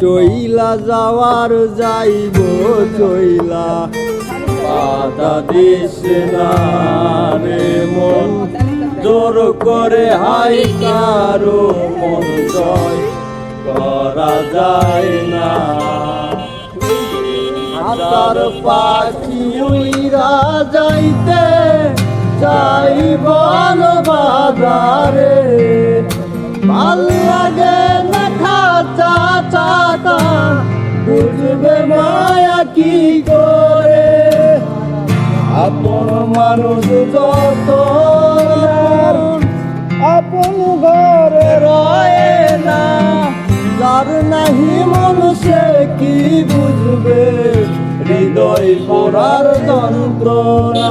চইলা যাওয়ার যাইব, চইলা। বাধা দিস না রে মন, জোর করে হাই কারও মন জয়। করা যায় না। হাতার পাখি উইরা যাইতে চাই বন বাজারে। ভালো বুঝবে মায়া কি করে? আপন মানুষ যত আপন ঘরে রয়ে না। যার নাহি মানুষে কি বুঝবে? হৃদয় পড়ার যন্ত্রণা।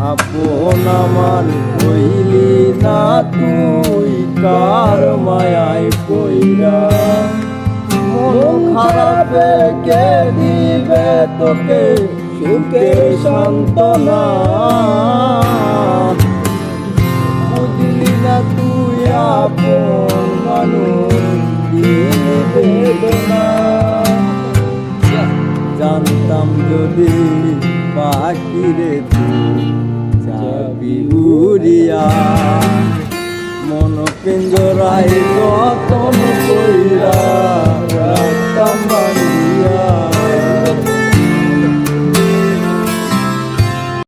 আপন কইলি না তুই কার মায়ায় কইরা মন খারাপে কে দিবে তোকে? সুখে সান্ত্বনা। বুঝলি না তুই আপন মানুষ বেদনা। জানতাম যদি পাখিরে তুই উড়িয়া মন পিঞ্জরাই যতন